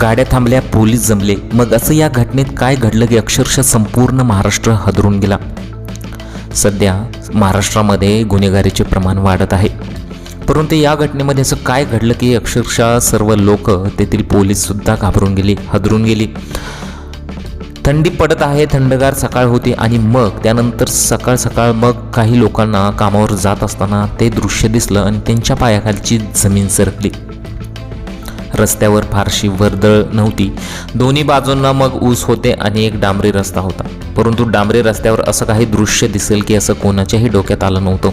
गाड्या थांबल्या पोलीस जमले. मग असं या घटनेत काय घडलं की अक्षरशः संपूर्ण महाराष्ट्र हादरून गेला. सध्या महाराष्ट्रामध्ये गुन्हेगारीचे प्रमाण वाढत आहे. परंतु या घटनेमध्ये असं काय घडलं की अक्षरशः सर्व लोक तेथील पोलीससुद्धा घाबरून गेली हादरून गेली. थंडी पडत आहे थंडगार सकाळ होती आणि मग त्यानंतर सकाळ सकाळ मग काही लोकांना कामावर जात असताना ते दृश्य दिसलं आणि त्यांच्या पायाखालची जमीन सरकली. रस्त्यावर फारशी वर्दळ नव्हती. दोन्ही बाजूंना मग ऊस होते आणि एक डांबरी रस्ता होता. परंतु डांबरी रस्त्यावर असं काही दृश्य दिसेल की असं कोणाच्याही डोक्यात आलं नव्हतं.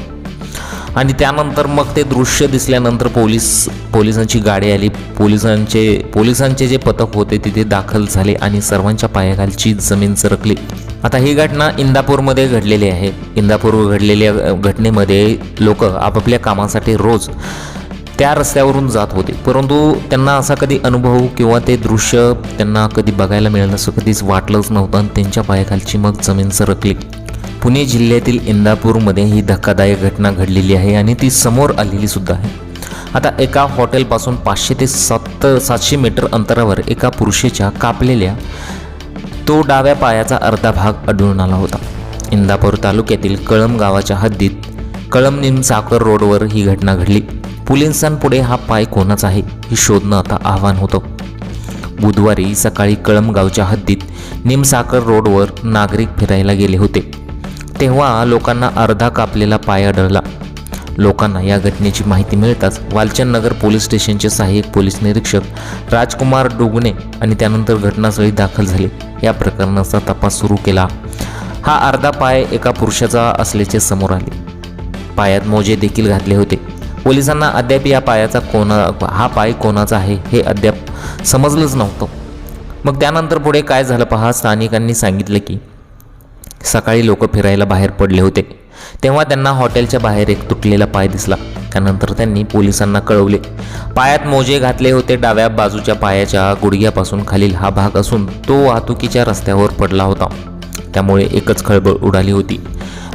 आणि त्यानंतर मग ते दृश्य दिसल्यानंतर पोलीस पोलिसांची गाडी आली. पोलिसांचे पोलिसांचे जे पथक होते तिथे दाखल झाले आणि सर्वांच्या पायाखालची जमीन सरकली. आता ही घटना इंदापूरमध्ये घडलेली आहे. इंदापूर घडलेल्या घटनेमध्ये लोक आपापल्या कामासाठी रोज त्या रस्त्यावरून जात होते. परंतु त्यांना असा कधी अनुभव किंवा ते दृश्य त्यांना कधी बघायला मिळेल असं कधीच वाटलंच नव्हतं आणि त्यांच्या पायाखालची मग जमीन सरकली. पुणे जिल्ह्यातील इंदापूरमध्ये ही धक्कादायक घटना घडलेली आहे आणि ती समोर आलेली सुद्धा आहे. आता एका हॉटेलपासून पाचशे ते सात सातशे मीटर अंतरावर एका पुरुषाच्या कापलेल्या तो डाव्या पायाचा अर्धा भाग आढळून आला होता. इंदापूर तालुक्यातील कळम गावाच्या हद्दीत कळम निमसाकर रोडवर ही घटना घडली. पुलिसांपुढे हा पाय कोणाचा आहे हे शोधणं आता आव्हान होतं. बुधवारी सकाळी कळमगावच्या हद्दीत निमसाकर रोडवर नागरिक फिरायला गेले होते. तेव्हा लोकांना अर्धा कापलेला पाय आढळला. लोकांना या घटनेची माहिती मिळताच वालचंदनगर पोलीस स्टेशनचे सहाय्यक पोलीस निरीक्षक राजकुमार डोगणे आणि त्यानंतर घटनास्थळी दाखल झाले. या प्रकरणाचा तपास सुरू केला. हा अर्धा पाय एका पुरुषाचा असल्याचे समोर आले. पायात मोजे देखील घातले होते. पोलिसांना अद्याप या पायाचा कोणा हा पाय कोणाचा आहे हे अद्याप समजलंच नव्हतं. मग त्यानंतर पुढे काय झालं पहा? स्थानिकांनी सांगितलं की सकाळी लोक फिरायला बाहेर पडले होते. तेव्हा त्यांना हॉटेलच्या बाहेर एक तुटलेला पाय दिसला. त्यानंतर त्यांनी पोलिसांना कळवले. पायात मोजे घातले होते डाव्या बाजूच्या पायाच्या गुडघ्यापासून खालील हा भाग असून तो वाहतुकीच्या रस्त्यावर पडला होता. त्यामुळे एकच खळबळ उडाली होती.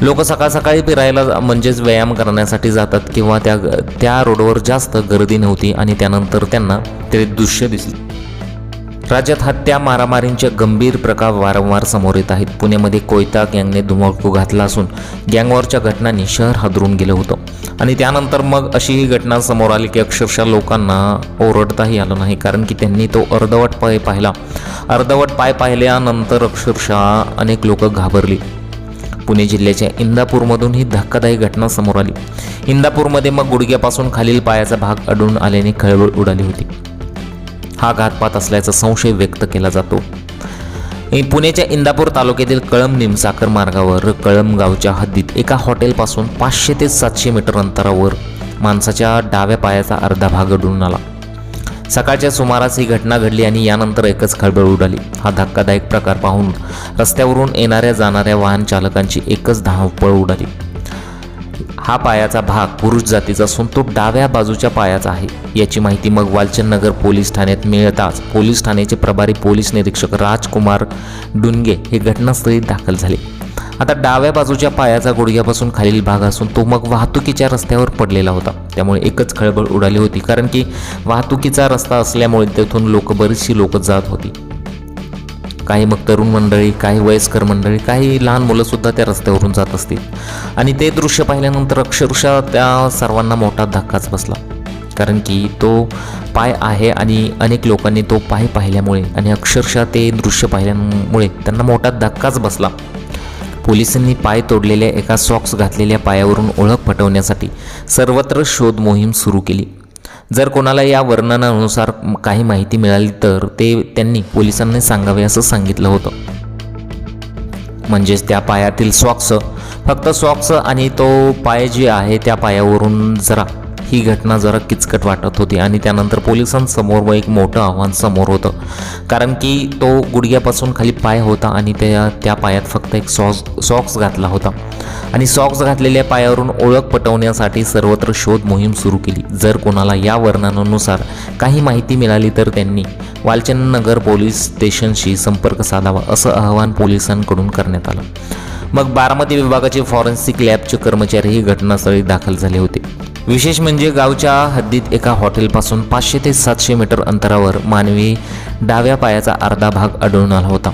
लोक सकाळ सकाळी फिरायला म्हणजेच व्यायाम करण्यासाठी जातात किंवा त्या त्या रोडवर जास्त गर्दी नव्हती आणि त्यानंतर त्यांना ते दृश्य दिसले. राज्यात हत्या मारामारींचे गंभीर प्रकार वारंवार समोर येत आहेत. पुण्यामध्ये कोयता गँगने धुमाकू घातला असून गँगवॉरच्या घटनांनी शहर हादरून गेलं होतं. आणि त्यानंतर मग अशी ही घटना समोर आली की अक्षरशः लोकांना ओरडताही आलं नाही कारण की त्यांनी तो अर्धवट पाय पाहिला. अर्धवट पाय पाहिल्यानंतर अक्षरशः अनेक लोक घाबरली. पुणे जिल्ह्याच्या इंदापूरमधून ही धक्कादायक घटना समोर आली. इंदापूरमध्ये मग गुडघ्यापासून खालील पायाचा भाग अडून आल्याने खळबळ उडाली होती. हा घातपात असल्याचा संशय व्यक्त केला जातो. पुण्याच्या इंदापूर तालुक्यातील कळम निमसाकर मार्गावर कळम गावच्या हद्दीत एका हॉटेलपासून पाचशे ते सातशे मीटर अंतरावर माणसाच्या डाव्या पायाचा अर्धा भाग अडून आला. सकाळच्या सुमारास ही घटना घडली आणि यानंतर एकच खळबळ उडाली. हा धक्कादायक प्रकार पाहून रस्त्यावरून येणाऱ्या जाणाऱ्या वाहन चालकांची एकच धावपळ उडाली. हा पायाचा भाग पुरुष जातीचा असून तो डाव्या बाजूच्या पायाचा आहे. याची माहिती मग वालचंद नगर पोलीस ठाण्यात मिळताच पोलीस ठाण्याचे प्रभारी पोलीस निरीक्षक राजकुमार डुनगे हे घटनास्थळी दाखल झाले. आता डाव्या बाजूच्या पायाचा गुडघ्यापासून खालील भाग असून तो मग वाहतुकीच्या रस्त्यावर पडलेला होता. त्यामुळे एकच खळबळ उडाली होती कारण की वाहतुकीचा रस्ता असल्यामुळे तेथून लोक बरीचशी लोक जात होती. काही मग तरुण मंडळी काही वयस्कर मंडळी काही लहान मुलंसुद्धा त्या रस्त्यावरून जात असतील. आणि ते दृश्य पाहिल्यानंतर अक्षरशः त्या सर्वांना मोठा धक्काच बसला. कारण की तो पाय आहे आणि अनेक लोकांनी तो पाय पाहिल्यामुळे आणि अक्षरशः ते दृश्य पाहिल्यामुळे त्यांना मोठा धक्काच बसला. पोलिसांनी पाय तोडलेल्या एका सॉक्स घातलेल्या पायावरून ओळख पटवण्यासाठी सर्वत्र शोध मोहीम सुरू केली. जर कोणाला या वर्णनानुसार काही माहिती मिळाली तर ते त्यांनी पोलिसांनी सांगावे असं सांगितलं होतं. म्हणजेच त्या पायातील सॉक्स फक्त सॉक्स आणि तो पाय जे आहे त्या पायावरून जरा ही घटना जरा किचकट वाटत होती आणि त्यानंतर पोलिसांसमोर व एक मोठं आव्हान समोर होतं. कारण की तो गुडघ्यापासून खाली पाय होता आणि त्या त्या पायात फक्त एक सॉक्स सॉक्स घातला होता. आणि सॉक्स घातलेल्या पायावरून ओळख पटवण्यासाठी सर्वत्र शोध मोहीम सुरू केली. जर कोणाला या वर्णनानुसार काही माहिती मिळाली तर त्यांनी वालचंद नगर पोलीस स्टेशनशी संपर्क साधावा असं आवाहन पोलिसांकडून करण्यात आलं. मग बारामती विभागाचे फॉरेन्सिक लॅबचे कर्मचारीही घटनास्थळी दाखल झाले होते. विशेष म्हणजे गावच्या हद्दीत एका हॉटेलपासून पाचशे ते सातशे मीटर अंतरावर मानवी डाव्या पायाचा अर्धा भाग आढळून आला होता.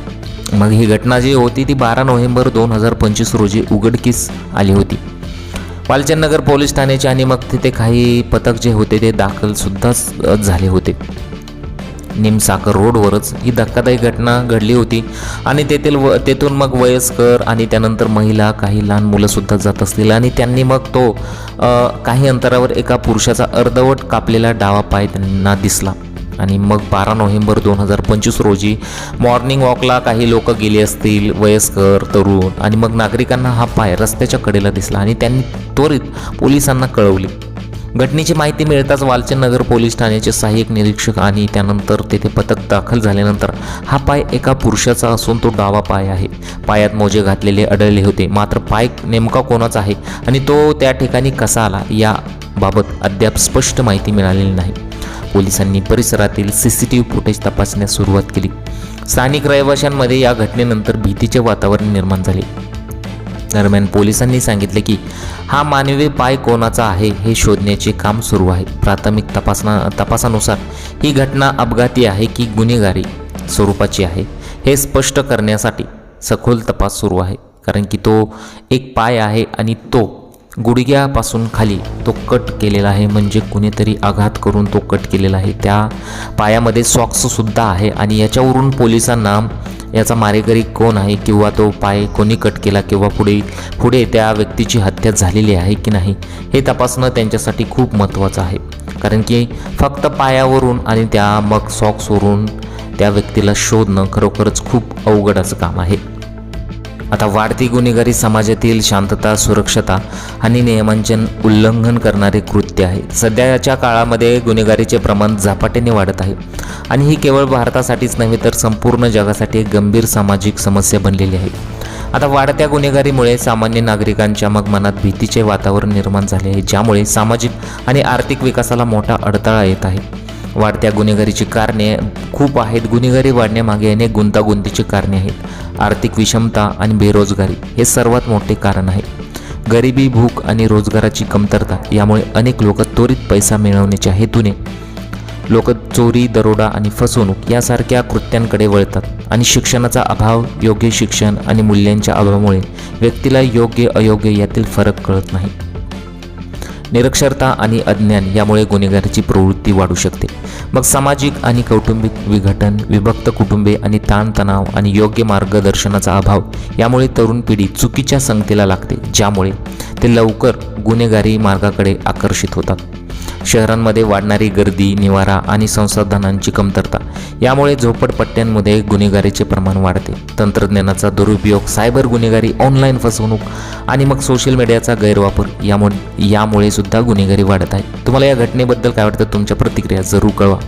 मग ही घटना जी होती ती बारा नोव्हेंबर दोन हजार पंचवीस रोजी उघडकीस आली होती. पालचंदनगर पोलीस ठाण्याचे आणि मग तिथे काही पथक जे होते ते दाखलसुद्धा झाले होते. निमसाकर रोडवरच. ही धक्कादायक घटना घडली होती. आणि तेथील व तेथून मग वयस्कर आणि त्यानंतर महिला काही लहान मुलंसुद्धा जात असतील. आणि त्यांनी मग तो काही अंतरावर एका पुरुषाचा अर्धवट कापलेला डावा पाय त्यांना दिसला. आणि मग बारा नोव्हेंबर दोन हजार पंचवीस रोजी मॉर्निंग वॉकला काही लोक गेले असतील वयस्कर तरुण. आणि मग नागरिकांना हा पाय रस्त्याच्या कडेला दिसला आणि त्यांनी त्वरित पोलिसांना कळवले. घटनेची माहिती मिळताच वालचंदनगर पोलीस ठाण्याचे सहाय्यक निरीक्षक आणि त्यानंतर तेथे पथक दाखल झाल्यानंतर हा पाय एका पुरुषाचा असून तो डावा पाय आहे. पायात मोजे घातलेले आढळले होते. मात्र पाय नेमका कोणाचा आहे आणि तो त्या ठिकाणी कसा आला याबाबत अद्याप स्पष्ट माहिती मिळालेली नाही. पोलिसांनी परिसरातील C C T V footage तपासण्यास सुरुवात केली. स्थानिक रहिवाशांमध्ये या घटनेनंतर भीतीचे वातावरण निर्माण झाले. दरम्यान पोलिसांनी सांगितले की हा मानवी पाय कोणाचा आहे हे शोधण्याचे काम सुरू आहे. प्राथमिक तपासना तपासानुसार ही घटना अपघाती आहे की गुन्हेगारी स्वरूपाची आहे हे स्पष्ट करण्यासाठी सखोल तपास सुरू आहे कारण की तो एक पाय आहे आणि तो गुडघ्यापासून खाली तो कट केलेला आहे म्हणजे कुणीतरी आघात करून तो कट केलेला आहे. त्या पायामध्ये सॉक्ससुद्धा आहे आणि याच्यावरून पोलिसांना याचा मारेकरी कोण आहे किंवा तो पाय कोणी कट केला किंवा पुढे पुढे त्या व्यक्तीची हत्या झालेली आहे की नाही हे तपासणं त्यांच्यासाठी खूप महत्त्वाचं आहे. कारण की फक्त पायावरून आणि त्या मग सॉक्सवरून त्या व्यक्तीला शोधणं खरोखरच खूप अवघड असं काम आहे. आता वाढती गुन्हेगारी समाजातील शांतता सुरक्षता आणि नियमांचे उल्लंघन करणारे कृत्य आहे. सध्याच्या काळामध्ये गुन्हेगारीचे प्रमाण झपाट्याने वाढत आहे आणि ही केवळ भारतासाठीच नव्हे तर संपूर्ण जगासाठी एक गंभीर सामाजिक समस्या बनलेली आहे. आता वाढत्या गुन्हेगारीमुळे सामान्य नागरिकांच्या मग मनात भीतीचे वातावरण निर्माण झाले आहे ज्यामुळे सामाजिक आणि आर्थिक विकासाला मोठा अडथळा येत आहे. वाढत्या गुन्हेगारीची कारणे खूप आहेत. गुन्हेगारी वाढण्यामागे अनेक गुंतागुंतीची कारणे आहेत. आर्थिक विषमता आणि बेरोजगारी हे सर्वात मोठे कारण आहे. गरिबी भूक आणि रोजगाराची कमतरता यामुळे अनेक लोक त्वरित पैसा मिळवण्याच्या हेतूने लोक चोरी दरोडा आणि फसवणूक यासारख्या कृत्यांकडे वळतात आणि शिक्षणाचा अभाव योग्य शिक्षण आणि मूल्यांच्या अभावामुळे व्यक्तीला योग्य अयोग्य यातील फरक कळत नाही. निरक्षरता आणि अज्ञान यामुळे गुन्हेगारीची प्रवृत्ती वाढू शकते. मग सामाजिक आणि कौटुंबिक विघटन विभक्त कुटुंबे आणि ताणतणाव आणि योग्य मार्गदर्शनाचा अभाव यामुळे तरुण पिढी चुकीच्या संगतीला लागते ज्यामुळे ते लवकर गुन्हेगारी मार्गाकडे आकर्षित होतात. शहरांमध्ये वाढणारी गर्दी निवारा आणि संसाधनांची कमतरता यामुळे झोपडपट्ट्यांमध्ये गुन्हेगारीचे प्रमाण वाढते. तंत्रज्ञानाचा दुरुपयोग सायबर गुन्हेगारी ऑनलाईन फसवणूक आणि मग सोशल मीडियाचा गैरवापर यामुळे यामुळे सुद्धा गुन्हेगारी वाढत आहे. तुम्हाला या घटनेबद्दल काय वाटतं? तुमच्या प्रतिक्रिया जरूर कळवा.